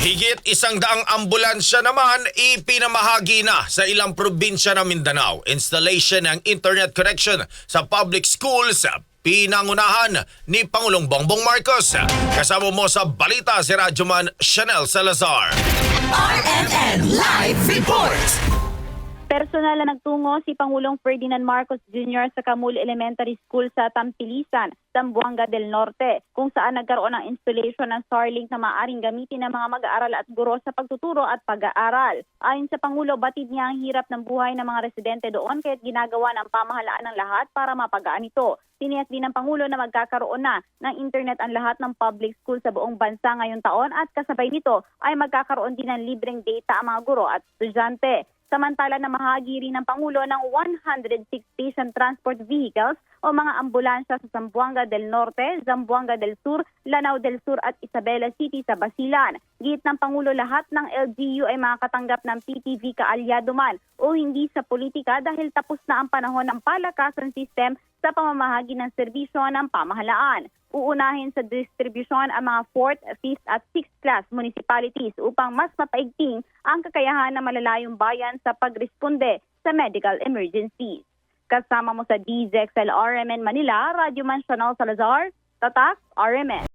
Higit isang daang ambulansya naman ipinamahagi na sa ilang probinsya ng Mindanao. Installation ng internet connection sa public schools pinangunahan ni Pangulong Bongbong Marcos. Kasama mo sa balita si Radyoman Chanel Salazar. RMN Live Report! Personal na nagtungo si Pangulong Ferdinand Marcos Jr. sa Camul Elementary School sa Tampilisan, Zamboanga del Norte, kung saan nagkaroon ng installation ng Starlink na maaaring gamitin ng mga mag-aaral at guro sa pagtuturo at pag-aaral. Ayon sa Pangulo, batid niya ang hirap ng buhay ng mga residente doon kaya't ginagawa ng pamahalaan ng lahat para mapagaan ito. Tiniyak din ng Pangulo na magkakaroon na ng internet ang lahat ng public school sa buong bansa ngayong taon at kasabay nito ay magkakaroon din ng libreng data ang mga guro at estudyante. Samantala na mahagi rin ng Pangulo ng 106 station transport vehicles o mga ambulansya sa Zamboanga del Norte, Zamboanga del Sur, Lanao del Sur at Isabela City sa Basilan. Git ng Pangulo lahat ng LGU ay makakatanggap ng PTV kaalyado man o hindi sa politika dahil tapos na ang panahon ng palakasan system sa pamamahagi ng serbisyo ng pamahalaan. Uunahin sa distribusyon ang mga 4th, 5th at 6th class municipalities upang mas mapaigting ang kakayahan ng malalayong bayan sa pagresponde sa medical emergencies. Kasama mo sa DZXL RMN Manila, Radyo Man Chanel Salazar, Tatak RMN.